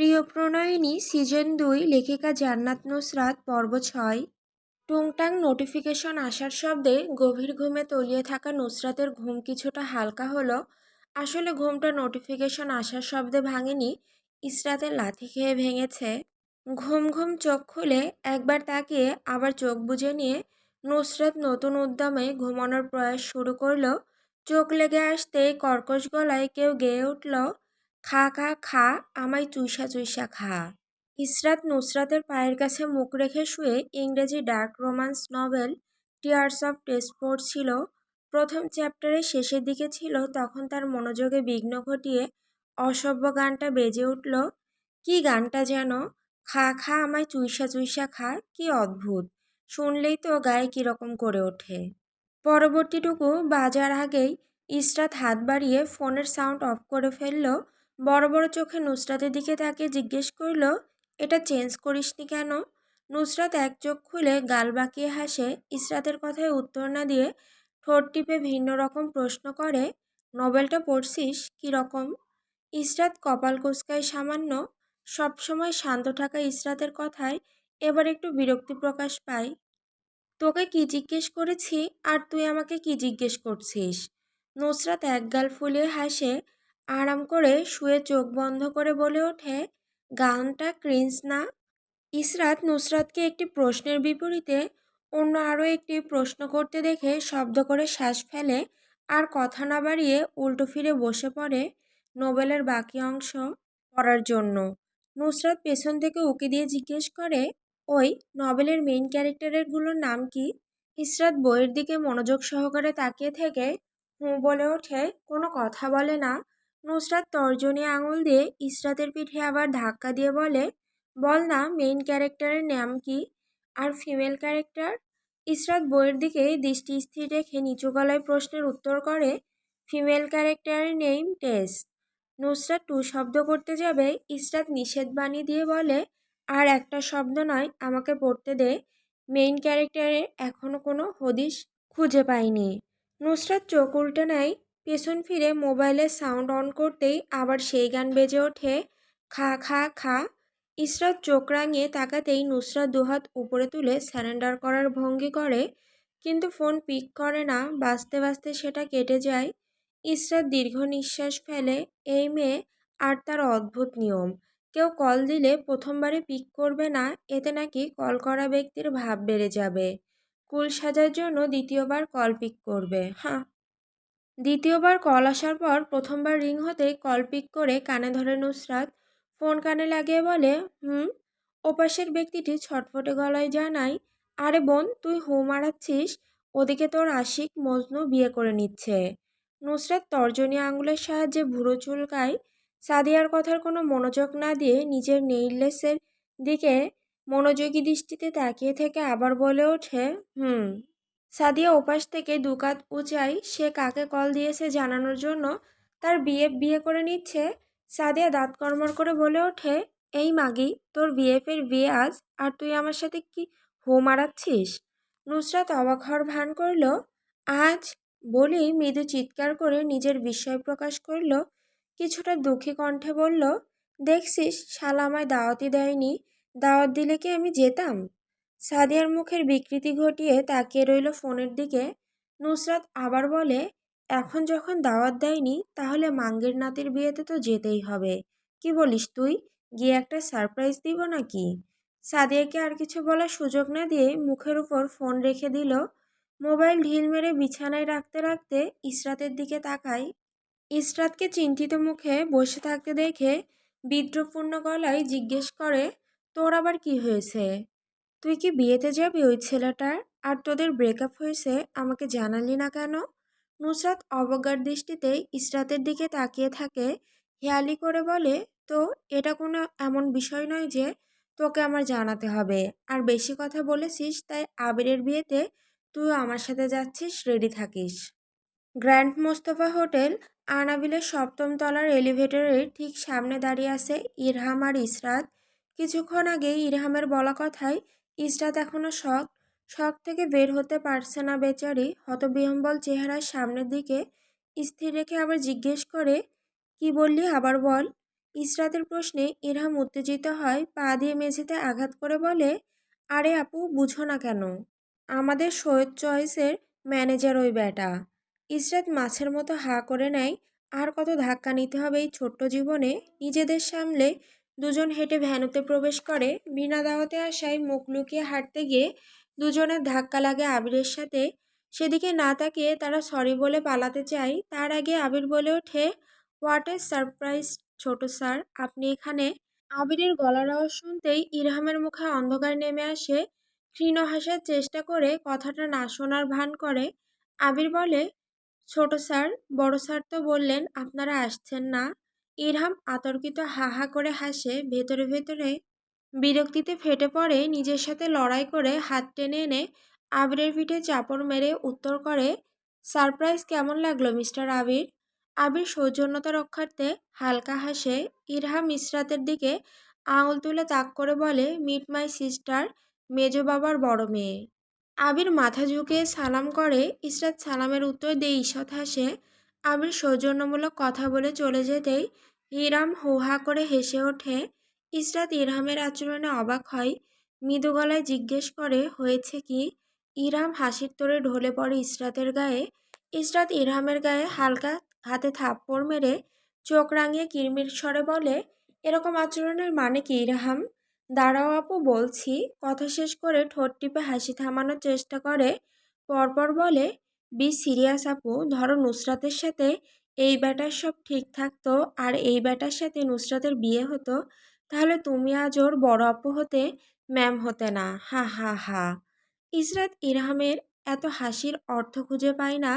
প্রিয় প্রণয়িনী সিজন দুই লেখিকা জান্নাত নুসরাত, পর্ব ছয়। টুংটাং নোটিফিকেশন আসার শব্দে গভীর ঘুমে তলিয়ে থাকা নুসরাতের ঘুম কিছুটা হালকা হলো। আসলে ঘুমটা নোটিফিকেশন আসার শব্দে ভাঙেনি, ইসরাতের লাথি খেয়ে ভেঙেছে। ঘুম ঘুম চোখ খুলে একবার তাকিয়ে আবার চোখ বুজে নিয়ে নুসরাত নতুন উদ্যমে ঘুমানোর প্রয়াস শুরু করল। চোখ লেগে আসতেই কর্কশ গলায় কেউ গেয়ে উঠল খা খা খা, আমায় চুইসা চুইসা খা। ইসরাত নুসরাতের পায়ের কাছে মুখ রেখে শুয়ে ইংরেজি dark romance novel tears of taste ছিল। প্রথম চ্যাপ্টারের শেষের দিকে ছিল, তখন তার মনোযোগে বিঘ্ন ঘটিয়ে অসভ্য গানটা বেজে উঠল, কি গানটা যেন? খা খা, আমায় চুইসা চুইসা খা, কি অদ্ভুত। শুনলেই তো গায়ে কীরকম করে ওঠে। পরবর্তীটুকু বাজার আগেই ইসরাত হাত বাড়িয়ে ফোনের সাউন্ড অফ করে ফেলল বড় বড় চোখে নুসরাতের দিকে তাকে জিজ্ঞেস করল, এটা চেঞ্জ করিসনি কেন? নুসরাত এক চোখ খুলে গাল বাঁকিয়ে হাসে, ইসরাতের কথায় উত্তর না দিয়ে ঠোঁট টিপে ভিন্ন রকম প্রশ্ন করে, নোবেলটা পড়ছিস? কী রকম? ইসরাত কপাল কুচকায় সামান্য, সবসময় শান্ত থাকা ইসরাতের কথায় এবার একটু বিরক্তি প্রকাশ পায়, তোকে কি জিজ্ঞেস করেছি? আর তুই আমাকে কি জিজ্ঞেস করছিস? নুসরাত একগাল ফুলিয়ে হাসে আরাম করে শুয়ে চোখ বন্ধ করে বলে ওঠে, গানটা ক্রিন্স না? ইসরাত নুসরাতকে একটি প্রশ্নের বিপরীতে অন্য আরও একটি প্রশ্ন করতে দেখে শব্দ করে শ্বাস ফেলে আর কথা না বাড়িয়ে উল্টো ফিরে বসে পড়ে নোবেলের বাকি অংশ পড়ার জন্য। নুসরাত পেছন থেকে উকি দিয়ে জিজ্ঞেস করে, ওই নভেলের মেইন ক্যারেক্টারেরগুলোর নাম কি? ইসরাত বইয়ের দিকে মনোযোগ সহকারে তাকিয়ে থেকে হুঁ বলে ওঠে, কোনো কথা বলে না। নুসরাত তর্জনী আঙুল দিয়ে ইসরাতের পিঠে আবার ধাক্কা দিয়ে বলে, বল না মেইন ক্যারেক্টারের নাম কি? আর ফিমেল ক্যারেক্টার ইসরাত বইয়ের দিকে দৃষ্টি স্থির রেখে নিচু গলায় প্রশ্নের উত্তর করে ফিমেল ক্যারেক্টারের নেম টেস নুসরাত টু শব্দ করতে যাবে, ইসরাত নিষেধ বাণী দিয়ে বলে, আর একটা শব্দ নয়, আমাকে পড়তে দে। মেইন ক্যারেক্টারের এখনও কোনো হদিশ খুঁজে পাইনি। নুসরাত চোখ উল্টে নেয় পেছন ফিরে মোবাইলের সাউন্ড অন করতেই আবার সেই গান বেজে ওঠে, খা খা খা। ইসরাত চোখ রাঙিয়ে তাকাতেই নুসরাত দুহাত উপরে তুলে স্যারেন্ডার করার ভঙ্গি করে, কিন্তু ফোন পিক করে না বাঁচতে বাঁচতে সেটা কেটে যায়। ইসরাত দীর্ঘ নিঃশ্বাস ফেলে, এই মেয়ে, আর তার অদ্ভুত নিয়ম। কেউ কল দিলে প্রথমবারে পিক করবে না, এতে নাকি কল করা ব্যক্তির ভাব বেড়ে যাবে। কুল সাজার জন্য দ্বিতীয়বার কল পিক করবে। হ্যাঁ দ্বিতীয়বার কল আসার পর প্রথমবার রিং হতেই কল পিক করে কানে ধরে, নুসরাত ফোন কানে লাগিয়ে বলে, হুম, ওপাশের ব্যক্তিটি ছটফটে গলায় জানায়, আরে বোন, তুই হু মারাচ্ছিস, ওদিকে তোর আশিক মজনু বিয়ে করে নিচ্ছে। নুসরাত তর্জনী আঙুলের সাহায্যে ভুরো চুলকায়, সাদিয়ার কথার কোনো মনোযোগ না দিয়ে নিজের নেইললেসের দিকে মনোযোগী দৃষ্টিতে তাকিয়ে থেকে আবার বলে ওঠে, হুম সাদিয়া ওপাশ থেকে দুকাত উঁচাই সে কাকে কল দিয়েছে জানানোর জন্য তার বিয়ে বিয়ে করে নিচ্ছে। সাদিয়া দাঁত কর্মর করে বলে ওঠে, এই মাগি, তোর বিএফের বিয়ে আজ, আর তুই আমার সাথে কি হো মারাচ্ছিস? নুসরাত অবাক হওয়ার ভান করল, আজ? বলেই মৃদু চিৎকার করে নিজের বিস্ময় প্রকাশ করল, কিছুটা দুঃখী কণ্ঠে বলল, দেখছিস, শালা আমায় দাওয়াতই দেয়নি। দাওয়াত দিলে কি আমি যেতাম? সাদিয়ার মুখের বিকৃতি ঘটিয়ে তাকিয়ে রইল ফোনের দিকে। নুসরাত আবার বলে, এখন যখন দাওয়াত দেয়নি, তাহলে মাঙ্গের নাতির বিয়েতে তো যেতেই হবে। কি বলিস তুই? গিয়ে একটা সারপ্রাইজ দিব নাকি? সাদিয়াকে আর কিছু বলার সুযোগ না দিয়ে মুখের উপর ফোন রেখে দিল। মোবাইল ঢিল মেরে বিছানায় রাখতে রাখতে ইসরাতের দিকে তাকাই ইসরাতকে চিন্তিত মুখে বসে থাকতে দেখে বিদ্রোহপূর্ণ গলায় জিজ্ঞেস করে, তোর আবার কি হয়েছে? তুই কি বিয়েতে যাবি ওই ছেলেটার? আর তোদের ব্রেকআপ হয়েছে, আমাকে জানালি না কেন? নুসরাত অবজ্ঞার দৃষ্টিতে ইসরাতের দিকে তাকিয়ে থাকে। হেয়ালি করে বলে, তো, এটা কোনো এমন বিষয় নয় যে তোকে আমার জানাতে হবে। আর বেশি কথা বলেছিস, তাই আবিরের বিয়েতে তুইও আমার সাথে যাচ্ছিস রেডি থাকিস। গ্র্যান্ড মোস্তফা হোটেল আনাবিলের সপ্তম তলার এলিভেটরের ঠিক সামনে দাঁড়িয়ে আছে ইরহাম আর ইসরাত। কিছুক্ষণ আগে ইরহামের বলা কথায় ইসরাত এখনও শখ শখ থেকে বের হতে পারছে না বেচারি। হতবিহম্বল চেহারার সামনের দিকে স্থির রেখে আবার জিজ্ঞেস করে, কি বললি আবার বল? ইসরাতের প্রশ্নে ইরহাম উত্তেজিত হয়, পা দিয়ে মেঝেতে আঘাত করে বলে, আরে আপু, বুঝো না কেন? আমাদের সৈয়দ চয়েসের ম্যানেজার ওই ব্যাটা। ইসরাত মাছের মতো হা করে নেয়, আর কত ধাক্কা নিতে হবে এই ছোট্ট জীবনে? নিজেদের সামলে দুজন হেঁটে ভ্যানুতে প্রবেশ করে। বিনা দাওয়াতে আসায় মুখ লুকিয়ে হাঁটতে গিয়ে দুজনের ধাক্কা লাগে আবিরের সাথে। সেদিকে না তাকিয়ে তারা সরি বলে পালাতে চায়। তার আগে আবির বলে ওঠে, হোয়াট এ সারপ্রাইজ ছোট স্যার, আপনি এখানে। আবিরের গলার আওয়াজ শুনতেই ইরহামের মুখে অন্ধকার নেমে আসে। ক্ষীণ হাসার চেষ্টা করে কথাটা না শোনার ভান করে। আবির বলে, ছোট স্যার, বড় স্যার তো বললেন, আপনারা আসছেন না। ইরহাম আতর্কিত হা হা করে হাসে, ভেতরে ভেতরে বিরক্তিতে ফেটে পড়ে, নিজের সাথে লড়াই করে হাত টেনে এনে আবিরের পিঠে চাপড় মেরে উত্তর করে, সারপ্রাইজ কেমন লাগল, মিস্টার আবির? আবির সৌজন্যতা রক্ষার্থে হালকা হাসে, ইরহাম ইসরাতের দিকে আঙুল তুলে তাক করে বলে, মিট মাই সিস্টার, মেজ বাবার বড় মেয়ে। আবির মাথা ঝুঁকিয়ে সালাম করে, ইসরাত সালামের উত্তর দিয়ে ঈষৎ হাসে, আবির সৌজন্যমূলক কথা বলে চলে যেতেই ইরাম হোহা করে হেসে ওঠে, ইসরাত ইরহামের আচরণে অবাক হয়। মৃদু গলায় জিজ্ঞেস করে, হয়েছে কি? ইরহাম হাসির তোরে ঢলে পড়ে ইসরাতের গায়ে। ইসরাত ইরহামের গায়ে হালকা হাতে থাপ্পড় মেরে চোখ রাঙিয়ে কিরমির স্বরে বলে, এরকম আচরণের মানে কি ইরহাম? দাঁড়াও আপু, বলছি। কথা শেষ করে ঠোঁট টিপে হাসি থামানোর চেষ্টা করে। পরপর বলে, বি সিরিয়াস আপু, ধরো নুসরাতের সাথে এই ব্যাটার সব ঠিক থাকতো আর এই বেটার সাথে নুসরাতের বিয়ে হতো, তাহলে তুমি আজ ওর বড় আপু হতে ম্যাম হতে না। হা হা হা। ইসরাত ইরহামের এত হাসির অর্থ খুঁজে পায় না।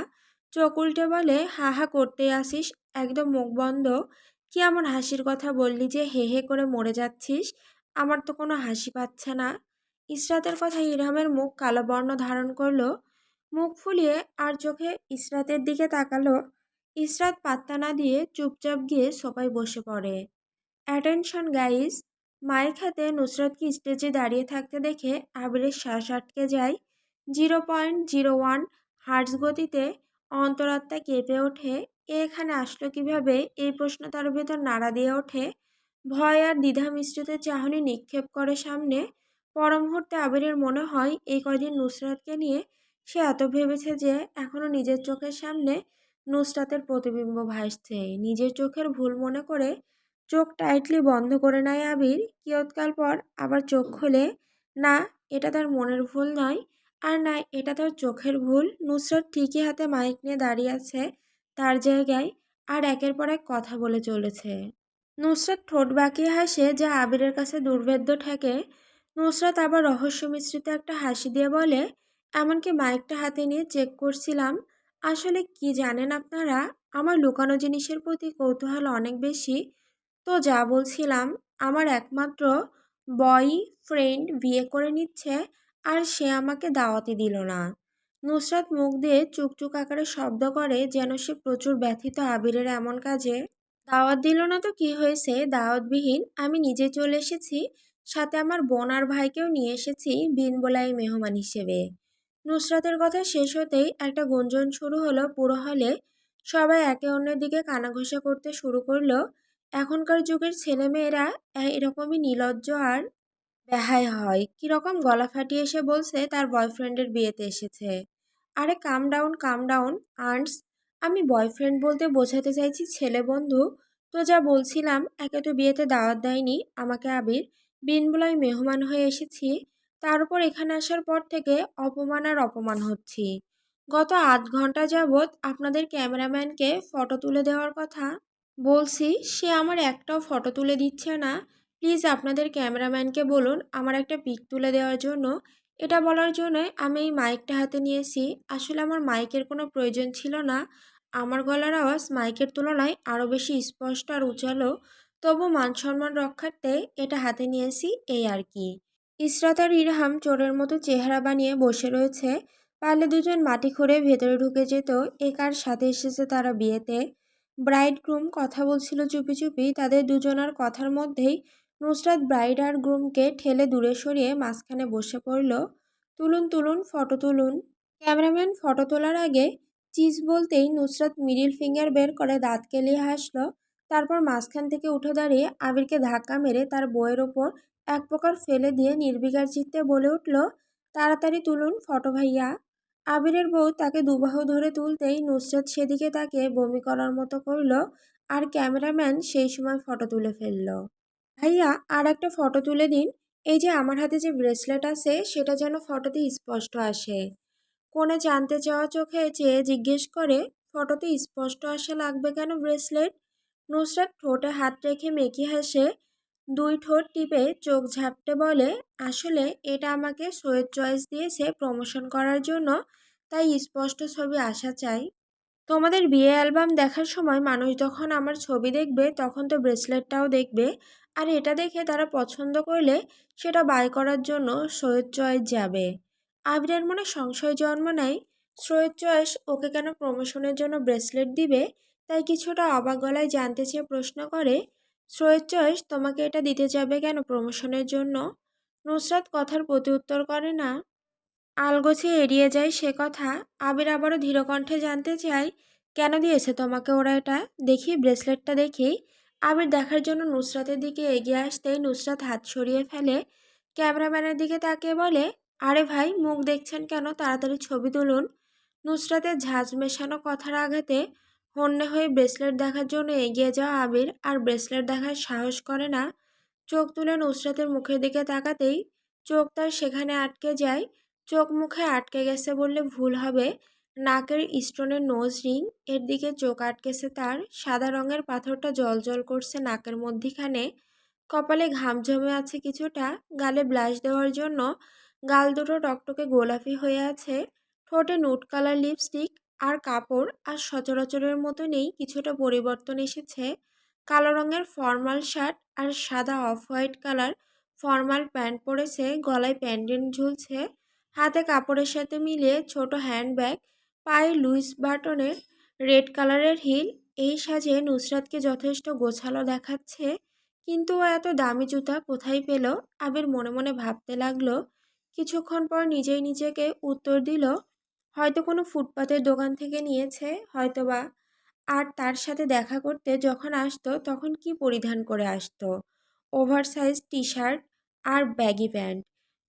চোখ উল্টে বলে, হা হা, করতে আসিস। একদম মুখ বন্ধ। কি এমন হাসির কথা বললি যে হে হে করে মরে যাচ্ছিস? আমার তো কোনো হাসি পাচ্ছে না। ইসরাতের কথা ইরহামের মুখ কালো বর্ণ ধারণ করল। মুখ ফুলিয়ে আর চোখে ইসরাতের দিকে তাকালো। ইসরাত পাত্তা না দিয়ে চুপচাপ গিয়ে সোফায় বসে পড়ে। Attention, guys! মায়ের হাতে নুসরাতকে স্টেজে দাঁড়িয়ে থাকতে দেখে আবিরের শ্বাস আটকে যায়। Zero point zero one hertz গতিতে অন্তরাত্মা কেঁপে ওঠে। এখানে আসলো কীভাবে? এই প্রশ্ন তার ভেতর নাড়া দিয়ে ওঠে। ভয় আর দ্বিধা মিশ্রিত চাহনি নিক্ষেপ করে সামনে। মুহূর্তে আবিরের মনে হয়, এই কদিন নুসরাতকে নিয়ে সে এত ভেবেছে যে এখনও নিজের চোখের সামনে নুসরাতের প্রতিবিম্ব ভাসছে। নিজের চোখের ভুল মনে করে চোখ টাইটলি বন্ধ করে নেয় আবির। কিয়ৎকাল পর আবার চোখ খোলে, না, এটা তার মনের ভুল নয়, আর না, এটা তার চোখের ভুল। নুসরাত ঠিকই হাতে মাইক নিয়ে দাঁড়িয়ে আছে তার জায়গায় আর একের পর এক কথা বলে চলেছে। নুসরাত ঠোঁট বাঁকিয়ে হাসে যা আবিরের কাছে দুর্ভেদ্য ঠেকে। নুসরাত আবার রহস্য মিশ্রিত একটা হাসি দিয়ে বলে, এমনকি মাইকটা হাতে নিয়ে চেক করছিলাম আসলে কি জানেন আপনারা? আমার লুকানো জিনিসের প্রতি কৌতূহল অনেক বেশি। তো যা বলছিলাম, আমার একমাত্র বয় ফ্রেন্ড বিয়ে করে নিচ্ছে আর সে আমাকে দাওয়াতি দিল না। নুসরাত মুখ দিয়ে চুকচুক আকারে শব্দ করে যেন সে প্রচুর ব্যথিত আবিরের এমন কাজে। দাওয়াত দিল না তো কি হয়েছে? দাওয়াতবিহীন আমি নিজে চলে এসেছি, সাথে আমার বোন আর ভাইকেও নিয়ে এসেছি বিন বোলাই মেহমান হিসেবে। নুসরাতের কথা শেষ হতেই একটা গুঞ্জন শুরু হলো পুরো হলে। সবাই একে অন্যের দিকে কানাঘষা করতে শুরু করল। এখনকার যুগের ছেলেমেয়েরা এরকমই নির্লজ্জ আর বেহায় হয়। কীরকম গলা ফাটিয়ে এসে বলছে, তার বয়ফ্রেন্ডের বিয়েতে এসেছে। আরে কাম ডাউন কাম ডাউন আর্নস আমি বয়ফ্রেন্ড বলতে বোঝাতে চাইছি ছেলে বন্ধু। তো যা বলছিলাম, একে তো বিয়েতে দাওয়াত দেয়নি। আমাকে আবির, বিনবুলাই মেহমান হয়ে এসেছি। তার উপর এখানে আসার পর থেকে অপমান আর অপমান হচ্ছি। গত আধ ঘণ্টা যাবৎ আপনাদের ক্যামেরাম্যানকে ফটো তুলে দেওয়ার কথা বলছি, সে আমার একটাও ফটো তুলে দিচ্ছে না। প্লিজ আপনাদের ক্যামেরাম্যানকে বলুন আমার একটা পিক তুলে দেওয়ার জন্য। এটা বলার জন্য আমি এই মাইকটা হাতে নিয়েছি। আসলে আমার মাইকের কোনো প্রয়োজন ছিল না। আমার গলার আওয়াজ মাইকের তুলনায় আরও বেশি স্পষ্ট আর উজ্জ্বল। তবু মান সম্মান রক্ষার্থে এটা হাতে নিয়েছি, এই আর কি। ইসরাত আর ইরহাম চোরের মতো চেহারা বানিয়ে বসে রয়েছে। পারলে দুজন মাটি খুঁড়ে ভেতরে ঢুকে যেত। এ কার সাথে এসেছে তারা বিয়েতে? ব্রাইড গ্রুম কথা বলছিল চুপি চুপি। তাদের দুজনার কথার মধ্যেই নুসরাত ব্রাইড আর গ্রুমকে ঠেলে দূরে সরিয়ে মাঝখানে বসে পড়ল। তুলুন তুলুন, ফটো তুলুন। ক্যামেরাম্যান ফটো তোলার আগে চিজ বলতেই নুসরাত মিডিল ফিঙ্গার বের করে দাঁত কেলিয়ে হাসলো। তারপর মাঝখান থেকে উঠে দাঁড়িয়ে আবিরকে ধাক্কা মেরে তার বইয়ের ওপর এক প্রকার ফেলে দিয়ে নির্বিকার চিত্তে বলে উঠল, তাড়াতাড়ি তুলুন ফটো ভাইয়া। আবিরের বউ তাকে দুবাহ ধরে তুলতেই নুসরাত সেদিকে তাকে বমি করার মতো করল আর ক্যামেরাম্যান সেই সময় ফটো তুলে ফেলল। ভাইয়া আর একটা ফটো তুলে দিন। এই যে আমার হাতে যে ব্রেসলেট আছে, সেটা যেন ফটোতে স্পষ্ট আসে। কোনে জানতে চাওয়া চোখে চেয়ে জিজ্ঞেস করে, ফটোতে স্পষ্ট আসা লাগবে কেন ব্রেসলেট? নুসরাত ঠোঁটে হাত রেখে মেকি হাসে দুই ঠোঁট টিপে চোখ ঝাপটে বলে, আসলে এটা আমাকে সৈয়দ চয়েস দিয়েছে প্রমোশন করার জন্য, তাই স্পষ্ট ছবি আসা চাই। তোমাদের বিয়ে অ্যালবাম দেখার সময় মানুষ যখন আমার ছবি দেখবে, তখন তো ব্রেসলেটটাও দেখবে। আর এটা দেখে তারা পছন্দ করলে সেটা বাই করার জন্য সৈয়দ চয়েস যাবে। আবিরের মনে সংশয় জন্ম নেয়, সৈয়দ চয়েস ওকে কেন প্রমোশনের জন্য ব্রেসলেট দিবে? তাই কিছুটা অবাক গলায় জানতে চেয়ে প্রশ্ন করে সৈয়দ চয়েস তোমাকে এটা দিতে যাবে কেন? প্রমোশনের জন্য? নুসরাত কথার প্রতি উত্তর করে না। আলগোছে এড়িয়ে যায় সে কথা। আবির আবারও ধীরকণ্ঠে জানতে চাই কেন দিয়েছে তোমাকে ওরা এটা? দেখি ব্রেসলেটটা দেখি। আবির দেখার জন্য নুসরাতের দিকে এগিয়ে আসতেই নুসরাত হাত সরিয়ে ফেলে। ক্যামেরাম্যানের দিকে তাকিয়ে বলে, আরে ভাই, মুখ দেখছেন কেন? তাড়াতাড়ি ছবি তুলুন। নুসরাতের ঝাঁজ মেশানো কথার আঘাতে হন্যে হয়ে ব্রেসলেট দেখার জন্য এগিয়ে যাওয়া আবির আর ব্রেসলেট দেখার সাহস করে না। চোখ তুলে নুসরাতের মুখের দিকে তাকাতেই চোখ তার সেখানে আটকে যায়। চোখ মুখে আটকে গেছে বললে ভুল হবে। নাকের স্টোনের নোজ রিং, এর দিকে চোখ আটকেছে তার। সাদা রঙের পাথরটা জল জল করছে নাকের মধ্যিখানে। কপালে ঘাম জমে আছে কিছুটা। গালে ব্লাশ দেওয়ার জন্য গাল দুটো টকটকে গোলাপি হয়ে আছে। ঠোঁটে নুট কালার লিপস্টিক। আর কাপড় আর সচরাচরের মতো নেই কিছুটা পরিবর্তন এসেছে। কালো রঙের ফর্মাল শার্ট আর সাদা off white colour formal pant পরেছে, গলায় প্যান্ডেন্ট ঝুলছে। হাতে কাপড়ের সাথে মিলিয়ে ছোট হ্যান্ডব্যাগ, পায়ে লুইস বাটনের রেড কালারের হিল, এই সাজে নুসরাতকে যথেষ্ট গোছালো দেখাচ্ছে। কিন্তু ও এত দামি জুতা কোথায় পেল? আবির মনে মনে ভাবতে লাগল। কিছুক্ষণ পর নিজেই নিজেকে উত্তর দিল হয়তো কোনো ফুটপাতের দোকান থেকে নিয়েছে, হয়তোবা। আর তার সাথে দেখা করতে যখন আসতো, তখন কি পরিধান করে আসতো? ওভার সাইজ টি শার্ট আর ব্যাগি প্যান্ট।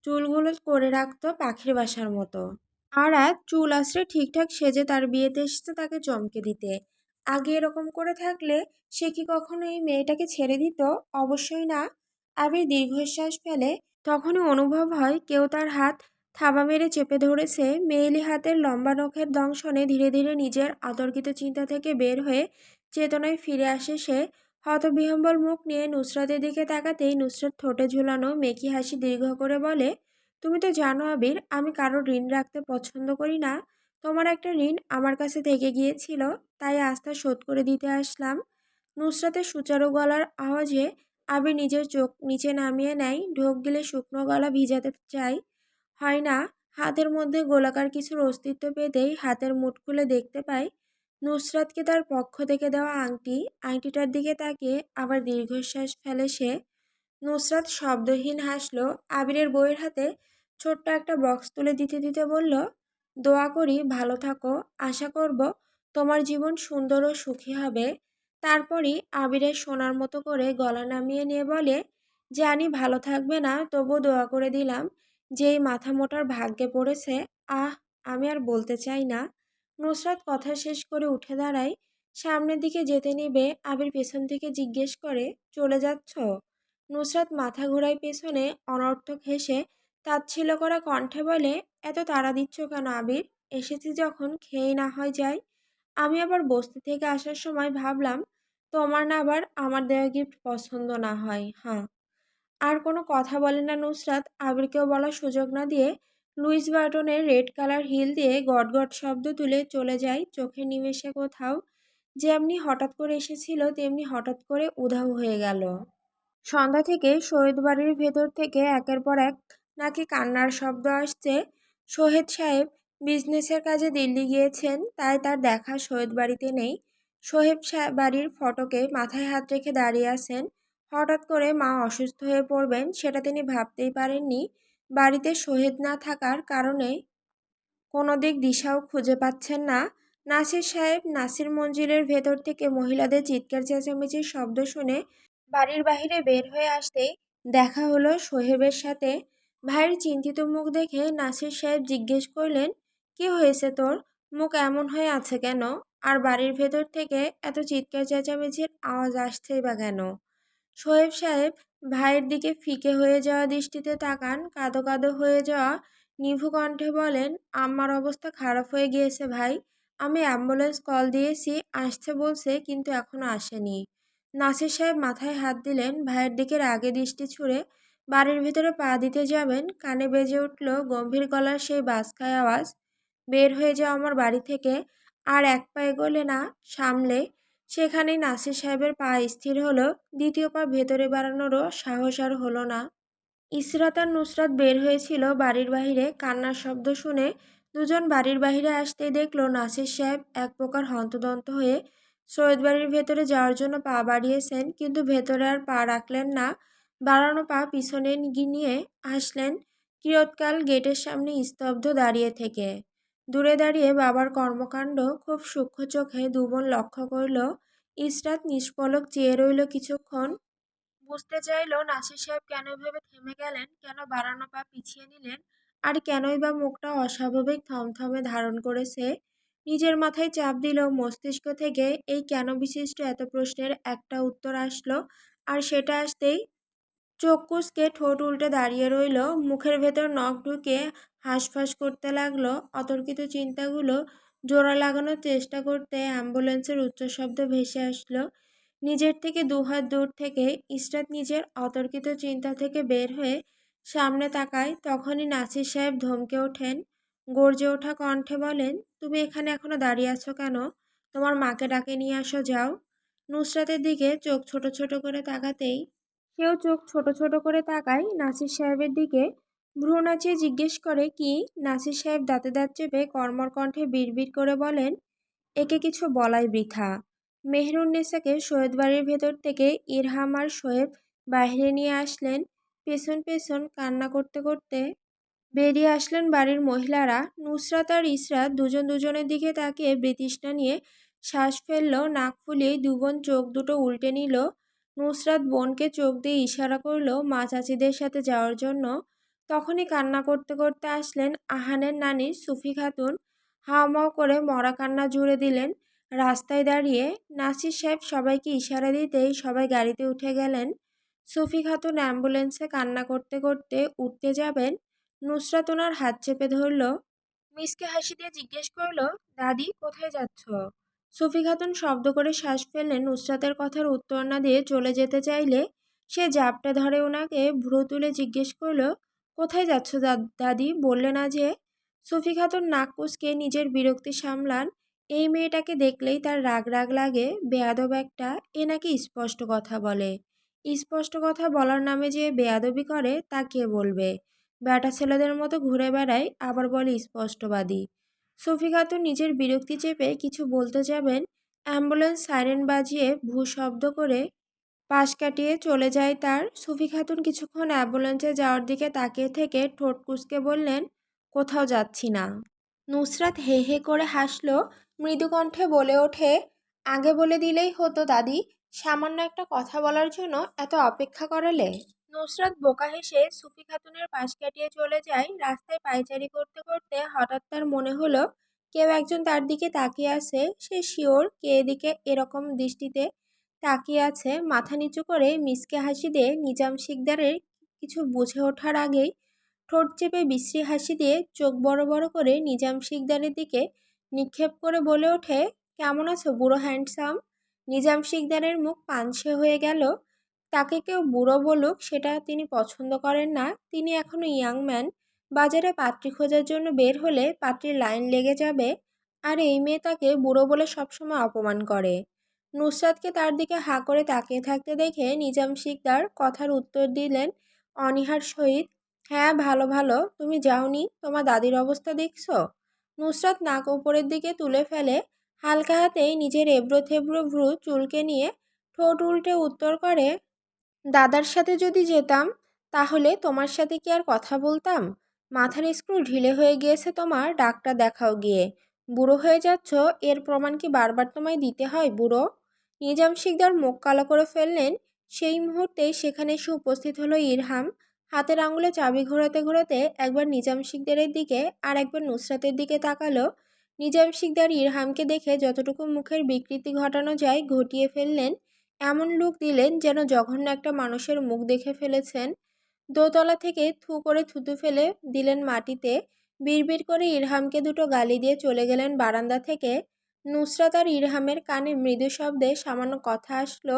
চুলগুলো করে রাখতো পাখির বাসার মতো। আর আজ চুল আসলে ঠিকঠাক সেজে তার বিয়েতে এসেছে তাকে চমকে দিতে। আগে এরকম করে থাকলে সে কি কখনো এই মেয়েটাকে ছেড়ে দিত? অবশ্যই না। আবির দীর্ঘশ্বাস ফেলে। তখনই অনুভব হয় কেউ তার হাত থাবা মেরে চেপে ধরেছে মেয়েলি হাতের লম্বা নখের দংশনে ধীরে ধীরে নিজের আতর্কিত চিন্তা থেকে বের হয়ে চেতনায় ফিরে আসে সে। হতবিহম্বল মুখ নিয়ে নুসরাতের দিকে তাকাতেই নুসরাত ঠোঁটে ঝুলানো মেকি হাসি দীর্ঘ করে বলে, তুমি তো জানো আবির, আমি কারও ঋণ রাখতে পছন্দ করি না। তোমার একটা ঋণ আমার কাছে থেকে গিয়েছিল, তাই আস্থা শোধ করে দিতে আসলাম। নুসরাতের সুচারু গলার আওয়াজে আবির নিজের চোখ নিচে নামিয়ে নেয়, ঢোক গিলে শুকনো গলা ভিজাতে চাই হয় না? হাতের মধ্যে গোলাকার কিছুর অস্তিত্ব পেতেই হাতের মুঠ খুলে দেখতে পাই নুসরাতকে তার পক্ষ থেকে দেওয়া আংটি। আংটিটার দিকে তাকিয়ে আবার দীর্ঘশ্বাস ফেলে সে। নুসরাত শব্দহীন হাসলো। আবিরের বইয়ের হাতে ছোট্ট একটা বক্স তুলে দিতে দিতে বলল, দোয়া করি, ভালো থাকো। আশা করব তোমার জীবন সুন্দর ও সুখী হবে। তারপরই আবিরের সোনার মতো করে গলা নামিয়ে নিয়ে বলে, জানি ভালো থাকবে না তবু দোয়া করে দিলাম। যেই মাথা মোটার ভাগ্যে পড়েছে, আহ, আমি আর বলতে চাই না। নুসরাত কথা শেষ করে উঠে দাঁড়ায়, সামনের দিকে যেতে নিবে, আবির পেছন থেকে জিজ্ঞেস করে, চলে যাচ্ছ? নুসরাত মাথা ঘোরায় পেছনে, অনর্থক হেসে, তাচ্ছিল্য করা কণ্ঠে বলে, এত তাড়া দিচ্ছ কেন আবির? এসেছি যখন খেয়েই না হয় যাই। আমি আবার বস্তি থেকে আসার সময় ভাবলাম, তোমার না আবার আমার দেওয়া গিফট পছন্দ না হয়। হ্যাঁ। আর কোনো কথা বলে না নুসরাত। আবিরকেও বলার সুযোগ না দিয়ে লুইস বার্টনের রেড কালার হিল দিয়ে গট গট শব্দ তুলে চলে যায় চোখের নিমেষে কোথাও। যেমনি হঠাৎ করে এসেছিল, তেমনি হঠাৎ করে উধাও হয়ে গেল। সন্ধ্যা থেকে শহীদ বাড়ির ভেতর থেকে একের পর এক নাকি কান্নার শব্দ আসছে। শহীদ সাহেব বিজনেসের কাজে দিল্লি গিয়েছেন, তাই তার দেখা শহীদ বাড়িতে নেই। সোহেব বাড়ির ফটকে মাথায় হাত রেখে দাঁড়িয়ে আছেন। হঠাৎ করে মা অসুস্থ হয়ে পড়বেন সেটা তিনি ভাবতেই পারেননি। বাড়িতে শহীদ না থাকার কারণে কোনো দিক দিশাও খুঁজে পাচ্ছেন না। নাসির সাহেব নাসির মঞ্জিলের ভেতর থেকে মহিলাদের চিৎকার, চেঁচামেচির শব্দ শুনে বাড়ির বাহিরে বের হয়ে আসতেই দেখা হলো সোহেবের সাথে। ভাইয়ের চিন্তিত মুখ দেখে নাসির সাহেব জিজ্ঞেস করলেন, কি হয়েছে তোর? মুখ এমন হয়ে আছে কেন? আর বাড়ির ভেতর থেকে এত চিৎকার, চেঁচামেচির আওয়াজ আসছেই বা কেন? সোহেব সাহেব ভাইয়ের দিকে ফিকে হয়ে যাওয়া দৃষ্টিতে তাকান, কাদো কাদো হয়ে যাওয়া নিভু কণ্ঠে বলেন, আমার অবস্থা খারাপ হয়ে গিয়েছে ভাই। আমি অ্যাম্বুলেন্স কল দিয়েছি, আসছে বলছে, কিন্তু এখনও আসেনি। নাসির সাহেব মাথায় হাত দিলেন, ভাইয়ের দিকে আগে দৃষ্টি ছুঁড়ে বাড়ির ভিতরে পা দিতে যাবেন, কানে বেজে উঠল গম্ভীর গলার সেই বাসকায় আওয়াজ, বের হয়ে যাও আমার বাড়ি থেকে, আর এক পা এগোলে না, সামলে সেখানেই নাসির সাহেবের পা স্থির হলো দ্বিতীয় পা ভেতরে বাড়ানোরও সাহস আর হলো না। ইসরাত আর নুসরাত বের হয়েছিল বাড়ির বাহিরে। কান্নার শব্দ শুনে দুজন বাড়ির বাহিরে আসতেই দেখল নাসির সাহেব এক প্রকার হন্তদন্ত হয়ে সৈয়দ বাড়ির ভেতরে যাওয়ার জন্য পা বাড়িয়েছেন কিন্তু ভেতরে আর পা রাখলেন না। বাড়ানো পা পিছনে নিয়ে আসলেন। কিয়ৎকাল গেটের সামনে স্তব্ধ দাঁড়িয়ে থেকে। দূরে দাঁড়িয়ে বাবার কর্মকাণ্ড খুব সূক্ষ্ম চোখে দুবোন লক্ষ্য করল, ইসরাত নিষ্পলক চেয়ে রইল কিছুক্ষণ। বুঝতে চাইল নাসির সাহেব কেন ভেবে থেমে গেলেন, কেন বাড়ানো পা পিছিয়ে নিলেন, আর কেনই বা মুখটা অস্বাভাবিক থমথমে ধারণ করেছে। নিজের মাথায় চাপ দিল, মস্তিষ্ক থেকে এই কেন বিশিষ্ট এত প্রশ্নের একটা উত্তর আসলো, আর সেটা আসতেই চোখ ঠোঁট উল্টে দাঁড়িয়ে রইল, মুখের ভেতর নখ ঢুকে হাঁসফাঁস করতে লাগল। অতর্কিত চিন্তাগুলো জোড়া লাগানোর চেষ্টা করতে অ্যাম্বুলেন্সের উচ্চ শব্দ ভেসে আসলো। নিজের থেকে দুহাত দূর থেকে ইসরাত নিজের অতর্কিত চিন্তা থেকে বের হয়ে সামনে তাকায়। তখনই নাসির সাহেব ধমকে ওঠেন। গর্জে ওঠা কণ্ঠে বলেন, তুমি এখানে এখনও দাঁড়িয়ে আছো কেন? তোমার মাকে ডাকে নিয়ে আসো, যাও। নুসরাতের দিকে চোখ ছোট ছোট করে তাকাতেই, সেও চোখ ছোট ছোট করে তাকায়। নাসির সাহেবের দিকে ভ্রু নাচিয়ে জিজ্ঞেস করে, কি? নাসির সাহেব দাঁতে দাঁত চেপে কর্মর কণ্ঠে বিড়বিড় করে বলেন, একে কিছু বলাই বৃথা। মেহরুন্নেসাকে সৈয়দ বাড়ির ভেতর থেকে ইরহাম আর শোয়েব বাইরে নিয়ে আসলেন। পেছন পেছন কান্না করতে করতে বেরিয়ে আসলেন বাড়ির মহিলারা। নুসরাত আর ইসরাত দুজন দুজনের দিকে তাকিয়ে বৃতৃষ্ণা নিয়ে শ্বাস ফেলল, নাক ফুলিয়ে দুবোন চোখ দুটো উল্টে নিল। নুসরাত বোনকে চোখ দিয়ে ইশারা করল, মা চাচিদের সাথে যাওয়ার জন্য তখনই কান্না করতে করতে আসলেন আহানের নানি সুফি খাতুন। হাওমাও করে মরা কান্না জুড়ে দিলেন। রাস্তায় দাঁড়িয়ে নাসির সাহেব সবাইকে ইশারা দিতেই সবাই গাড়িতে উঠে গেলেন। সুফি খাতুন অ্যাম্বুলেন্সে কান্না করতে করতে উঠতে যাবেন। নুসরাত ওনার হাত চেপে ধরল, মিসকে হাসি দিয়ে জিজ্ঞেস করল, দাদি, কোথায় যাচ্ছ সুফি খাতুন শব্দ করে শ্বাস ফেললেন। নুসরাতের কথার উত্তর না দিয়ে চলে যেতে চাইলে সে জাপটা ধরে ওনাকে ভ্রু তুলে জিজ্ঞেস করল কোথায় যাচ্ছ দাদি? বললে না যে। সুফি খাতুন নাক নিজের বিরক্তি সামলান। এই মেয়েটাকে দেখলেই তার রাগ রাগ লাগে। বেয়াদব একটা, এ নাকি স্পষ্ট কথা বলে। স্পষ্ট কথা বলার নামে যে বেয়াদবি করে, তা কে বলবে? ব্যাটা ছেলেদের মতো ঘুরে বেড়ায়, আবার বলে স্পষ্টবাদী। সুফি খাতুন নিজের বিরক্তি চেপে কিছু বলতে যাবেন। অ্যাম্বুলেন্স সাইরেন বাজিয়ে ভূ শব্দ করে পাশ কাটিয়ে চলে যায় তার। সুফি খাতুন কিছুক্ষণ অ্যাম্বুলেন্সে যাওয়ার দিকে তাকিয়ে থেকে ঠোঁট কুচকে বললেন, কোথাও যাচ্ছি না। নুসরাত হে হে করে হাসলো। মৃদুকণ্ঠে বলে ওঠে, আগে বলে দিলেই হতো দাদি, সামান্য একটা কথা বলার জন্য এত অপেক্ষা করালে? নুসরাত বোকা হেসে সুফি খাতুনের পাশ কাটিয়ে চলে যায়। রাস্তায় পায়চারি করতে করতে হঠাৎ তার মনে হলো, কেউ একজন তার দিকে তাকিয়ে আছে। সে শিওর কে এদিকে এরকম দৃষ্টিতে তাকিয়ে আছে মাথা নিচু করে মিসকে হাসি দিয়ে নিজাম শিকদারের কিছু বুঝে ওঠার আগেই ঠোঁট চেপে বিশ্রী হাসি দিয়ে চোখ বড় বড় করে নিজাম শিকদারের দিকে নিক্ষেপ করে বলে ওঠে, কেমন আছো বুড়ো হ্যান্ডসাম? নিজাম শিকদারের মুখ পানসে হয়ে গেল। তাকে কেউ বুড়ো বলুক সেটা তিনি পছন্দ করেন না। তিনি এখনও ইয়াং ম্যান। বাজারে পাত্রী খোঁজার জন্য বের হলে পাত্রীর লাইন লেগে যাবে। আর এই মেয়ে তাকে বুড়ো বলে সবসময় অপমান করে। নুসরাতকে তার দিকে হাঁ করে তাকিয়ে থাকতে দেখে নিজাম শিকদার কথার উত্তর দিলেন, অনিহার সহিত হ্যাঁ ভালো ভালো, তুমি যাওনি, তোমার দাদির অবস্থা দেখছ? নুসরাত নাক উপরের দিকে তুলে ফেলে, হালকা হাতেই নিজের এবড়ো থেবড়ো ভ্রু চুলকে নিয়ে ঠোঁট উল্টে উত্তর করে, দাদার সাথে যদি যেতাম, তাহলে তোমার সাথে কি আর কথা বলতাম? মাথার স্ক্রু ঢিলে হয়ে গিয়েছে তোমার ডাক্তার দেখাও গিয়ে। বুড়ো হয়ে যাচ্ছ, এর প্রমাণ কি বারবার তোমায় দিতে হয়, বুড়ো? নিজাম শিকদার মুখ কালো করে ফেললেন। সেই মুহূর্তেই সেখানে এসে উপস্থিত হলো ইরহাম। হাতের আঙুলে চাবি ঘোরাতে ঘোরাতে একবার নিজাম শিকদারের দিকে আর একবার নুসরাতের দিকে তাকালো। নিজাম শিকদার ইরহামকে দেখে যতটুকু মুখের বিকৃতি ঘটানো যায় ঘটিয়ে ফেললেন। এমন লুক দিলেন যেন জঘন্য একটা মানুষের মুখ দেখে ফেলেছেন। দোতলা থেকে থু করে থুতু ফেলে দিলেন মাটিতে। বিড়বিড় করে ইরহামকে দুটো গালি দিয়ে চলে গেলেন বারান্দা থেকে। নুসরাত আর ইরহামের কানে মৃদু শব্দে সামান্য কথা আসলো,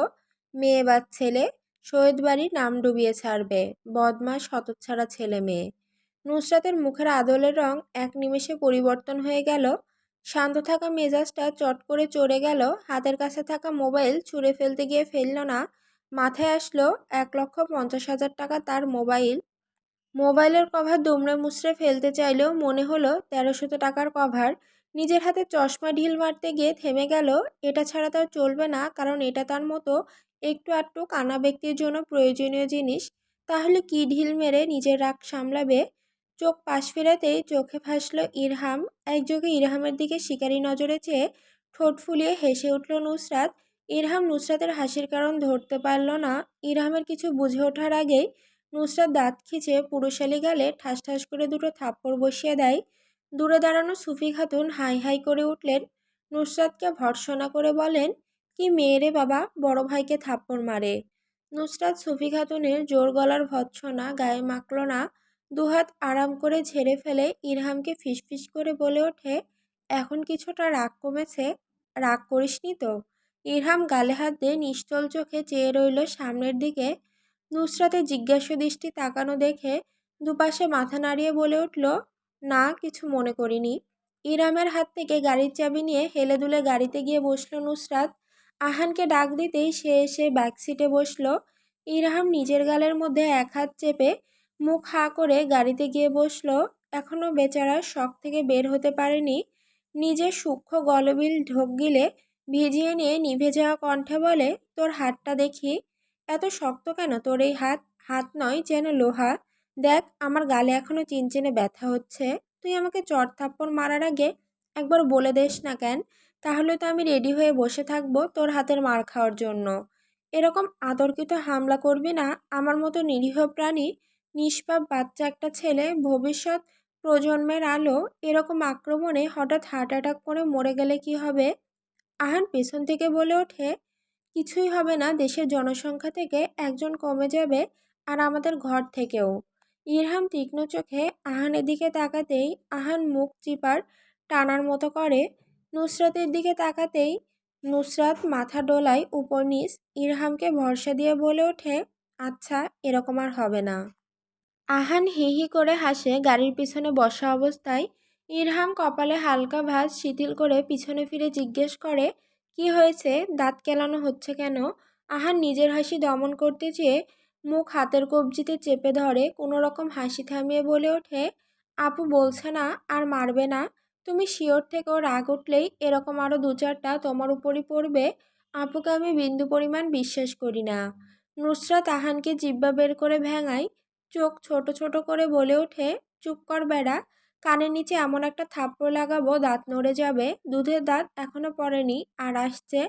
মেয়ে বা ছেলে, সৈয়দ বাড়ির নাম ডুবিয়ে ছাড়বে, বদমাস হতচ্ছাড়া ছেলে মেয়ে। নুসরাতের মুখের আদলের রং এক নিমেষে পরিবর্তন হয়ে গেল, শান্ত থাকা মেজাজটা চট করে চড়ে গেল, হাতের কাছে থাকা মোবাইল ছুঁড়ে ফেলতে গিয়ে ফেলল না, মাথায় আসলো এক লক্ষ পঞ্চাশ হাজার টাকা তার মোবাইল। মোবাইলের কভার দুমড়ে মুচড়ে ফেলতে চাইলেও মনে হলো তেরোশত টাকার কভার নিজের হাতে চশমা ঢিল মারতে গিয়ে থেমে গেল। এটা ছাড়া তার চলবে না, কারণ এটা তার মতো একটু আধটু কানা ব্যক্তির জন্য প্রয়োজনীয় জিনিস। তাহলে কি ঢিল মেরে নিজের রাগ সামলাবে? চোখ পাশ ফেরাতেই চোখে ভাসল ইরহাম। একযোগে ইরহামের দিকে শিকারি নজরে চেয়ে ঠোঁট ফুলিয়ে হেসে উঠল নুসরাত। ইরহাম নুসরাতের হাসির কারণ ধরতে পারল না। ইরহামের কিছু বুঝে ওঠার আগেই নুসরাত দাঁত খিচে পুরুষালি গালে ঠাস ঠাস করে দুটো থাপ্পড় বসিয়ে দেয়। দূরে দাঁড়ানো সুফি খাতুন হাই হাই করে উঠলেন। নুসরাতকে ভর্সনা করে বলেন, কি মেয়েরে বাবা, বড় ভাইকে থাপ্পড় মারে। নুসরাত সুফি খাতুনের জোর গলার ভৎসনা, গায়ে মাখল না দুহাত আরাম করে ঝেড়ে ফেলে ইরহামকে ফিসফিস করে বলে ওঠে, এখন কিছুটা রাগ কমেছে, রাগ করিসনি তো? ইরহাম গালে হাত দিয়ে নিশ্চল চোখে চেয়ে রইল সামনের দিকে। নুসরাতের জিজ্ঞাসা দৃষ্টি তাকানো দেখে দুপাশে মাথা নাড়িয়ে বলে উঠল না, কিছু মনে করিনি। ইরামের হাত থেকে গাড়ির চাবি নিয়ে হেলে দুলে গাড়িতে গিয়ে বসল নুসরাত। আহানকে ডাক দিতেই সে এসে ব্যাক সিটে বসল। ইরহাম নিজের গালের মধ্যে এক হাত চেপে মুখ হা করে গাড়িতে গিয়ে বসল। এখনও বেচারা শখ থেকে বের হতে পারেনি। নিজের সূক্ষ্ম গলবিল ঢোক গিলে ভিজিয়ে নিয়ে নিভে যাওয়া কণ্ঠে বলে, তোর হাতটা দেখি। এত শক্ত কেন তোর এই হাত? হাত নয় যেন লোহা। দেখ, আমার গালে এখনও চিনচিনে ব্যথা হচ্ছে। তুই আমাকে চট থাপ্পড় মারার আগে একবার বলে দেস না কেন? তাহলে তো আমি রেডি হয়ে বসে থাকব তোর হাতের মার খাওয়ার জন্য। এরকম আতর্কিত হামলা করবি না, আমার মতো নিরীহ প্রাণী, নিষ্পাপ বাচ্চা একটা ছেলে ভবিষ্যৎ প্রজন্মের আলো, এরকম আক্রমণে হঠাৎ হার্ট অ্যাটাক করে মরে গেলে কি হবে? আহান পেছন থেকে বলে ওঠে, কিছুই হবে না, দেশের জনসংখ্যা থেকে একজন কমে যাবে আর আমাদের ঘর থেকেও। ইরহাম তীক্ষ্ণ চোখে আহানের দিকে তাকাতেই আহান মুখ চিপার টানার মতো করে। নুসরাতের দিকে তাকাতেই নুসরাত মাথা ডোলায় উপর নিচ ইরহামকে ভরসা দিয়ে বলে ওঠে আচ্ছা এরকম আর হবে না। আহান হি হি করে হাসে গাড়ির পিছনে বসা অবস্থায়। ইরহাম কপালে হালকা ভাঁজ শিথিল করে পিছনে ফিরে জিজ্ঞেস করে, কি হয়েছে? দাঁত কেলানো হচ্ছে কেন? আহান নিজের হাসি দমন করতে চেয়ে মুখ হাতের কবজিতে চেপে ধরে কোনো রকম হাসি থামিয়ে বলে ওঠে, আপু বলছে না আর মারবে না। তুমি শিওর থেকেও রাগ উঠলেই এরকম আরও দু চারটা তোমার উপরই পড়বে। আপুকে আমি বিন্দু পরিমাণ বিশ্বাস করি না। নুসরাত তাহানকে জিব্বা বের করে ভেঙায়, চোখ ছোট ছোট করে বলে ওঠে, চুপ কর বেড়া, কানের নিচে এমন একটা থাপ্পড় লাগাবো, দাঁত নড়ে যাবে। দুধের দাঁত এখনও পড়েনি আর আসছে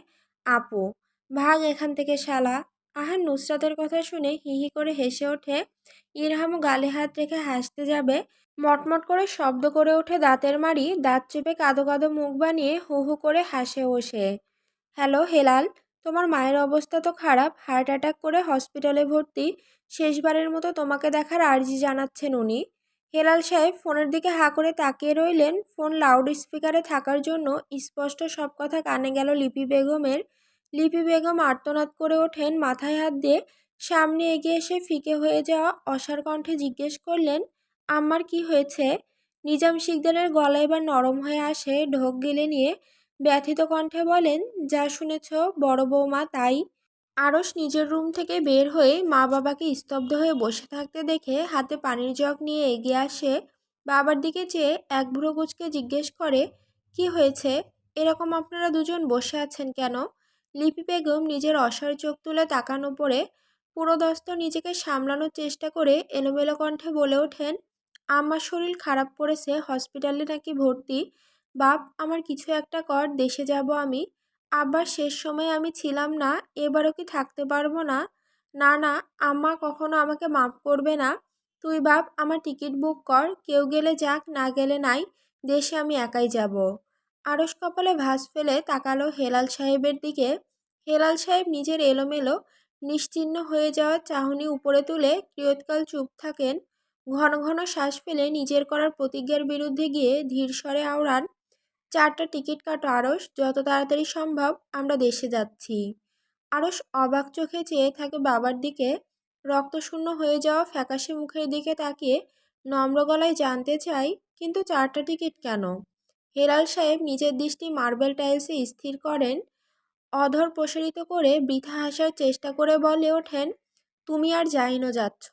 আপু। ভাগ এখান থেকে শালা। আহার নুসরাতের কথা শুনে হি হি করে হেসে ওঠে। ইরহামও গালে হাত রেখে হাসতে যাবে। মটমট করে শব্দ করে ওঠে দাঁতের মারি দাঁত চেপে কাদো কাদো মুখ বানিয়ে হু হু করে হাসে ওসে হ্যালো, হেলাল, তোমার মায়ের অবস্থা তো খারাপ। হার্ট অ্যাটাক করে হসপিটালে ভর্তি। শেষবারের মতো তোমাকে দেখার আর্জি জানাচ্ছেন উনি। হেলাল সাহেব ফোনের দিকে হা করে তাকিয়ে রইলেন। ফোন লাউড স্পিকারে থাকার জন্য স্পষ্ট সব কথা কানে গেল লিপি বেগমের। লিপি বেগম আর্তনাদ করে ওঠেন, মাথায় হাত দিয়ে সামনে এগিয়ে এসে ফিকে হয়ে যাওয়া অসার কণ্ঠে জিজ্ঞেস করলেন, আমার কি হয়েছে? নিজাম শিকদারের গলা এবার নরম হয়ে আসে, ঢোক গেলে নিয়ে ব্যথিত কণ্ঠে বলেন, যা শুনেছ বড় বৌমা তাই। আরস নিজের রুম থেকে বের হয়ে মা বাবাকে স্তব্ধ হয়ে বসে থাকতে দেখে হাতে পানির জগ নিয়ে এগিয়ে আসে। বাবার দিকে চেয়ে এক বুড়ো গুচকে জিজ্ঞেস করে, কি হয়েছে? এরকম আপনারা দুজন বসে আছেন কেন? লিপি বেগম নিজের অসার চোখ তুলে তাকানো পড়ে, পুরোদস্ত নিজেকে সামলানোর চেষ্টা করে এলোমেলো কণ্ঠে বলে ওঠেন, আমার শরীর খারাপ পড়েছে, হসপিটালে নাকি ভর্তি? বাপ, আমার কিছু একটা কর, দেশে যাব আমি। আব্বার শেষ সময়ে আমি ছিলাম না, এবারও কি থাকতে পারব না? না না, আম্মা কখনো আমাকে মাফ করবে না। তুই বাপ, আমার টিকিট বুক কর, কেউ গেলে যাক, না গেলে নাই, দেশে আমি একাই যাব। আড়স কপালে ভাঁজ ফেলে তাকালো হেলাল সাহেবের দিকে। হেলাল সাহেব নিজের এলোমেলো নিশ্চিহ্ন হয়ে যাওয়া চাহনি উপরে তুলে কিয়ৎকাল চুপ থাকেন। ঘন ঘন শ্বাস ফেলে নিজের করার প্রতিজ্ঞার বিরুদ্ধে গিয়ে ধীর স্বরে আওড়ান, চারটা টিকিট কাটো আড়স যত তাড়াতাড়ি সম্ভব আমরা দেশে যাচ্ছি। আড়স অবাক চোখে চেয়ে থাকে বাবার দিকে। রক্তশূন্য হয়ে যাওয়া ফ্যাকাশে মুখের দিকে তাকিয়ে নম্র গলায় জানতে চাই কিন্তু চারটা টিকিট কেন? হেলাল সাহেব নিজের দৃষ্টি মার্বেল টাইলসে স্থির করেন, অধর প্রসারিত করে বৃথা হাসার চেষ্টা করে বলে ওঠেন, তুমি আর যাইনো যাচ্ছ।